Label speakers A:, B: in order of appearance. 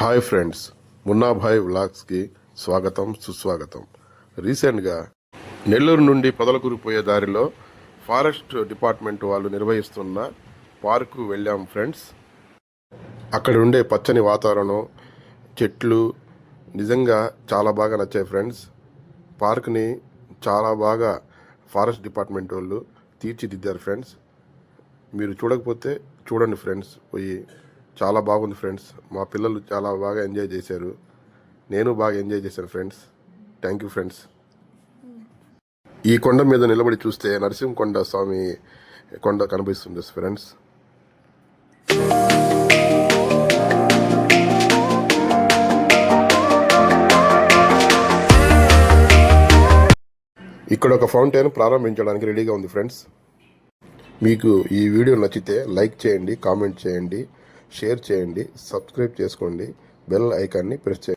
A: Hi friends Munna Bhai వ్లాగ్స్కి స్వాగతం సుస్వాగతం. రీసెంట్గా నెల్లూరు నుండి పొదలకూరు పోయే దారిలో ఫారెస్ట్ డిపార్ట్మెంట్ వాళ్ళు నిర్వహిస్తున్న పార్కు వెళ్ళాం ఫ్రెండ్స్. అక్కడ ఉండే పచ్చని వాతావరణం చెట్లు నిజంగా చాలా బాగా నచ్చాయి ఫ్రెండ్స్. పార్క్ని చాలా బాగా ఫారెస్ట్ డిపార్ట్మెంట్ వాళ్ళు తీర్చిదిద్దారు ఫ్రెండ్స్. మీరు చూడకపోతే చూడండి ఫ్రెండ్స్ పోయి చాలా బాగుంది ఫ్రెండ్స్. మా పిల్లలు చాలా బాగా ఎంజాయ్ చేశారు. నేను బాగా ఎంజాయ్ చేశాను ఫ్రెండ్స్. థ్యాంక్ యూ ఫ్రెండ్స్ ఈ కొండ మీద నిలబడి చూస్తే నరసింహకొండ స్వామి కొండ కనిపిస్తుంది ఫ్రెండ్స్. ఇక్కడ ఒక ఫౌంటైన్ ప్రారంభించడానికి రెడీగా ఉంది ఫ్రెండ్స్. మీకు ఈ వీడియో నచ్చితే లైక్ చేయండి కామెంట్ చేయండి. షేర్ చేయండి సబ్స్క్రైబ్ చేసుకోండి బెల్ ఐకాన్ని ప్రెస్ చేయండి.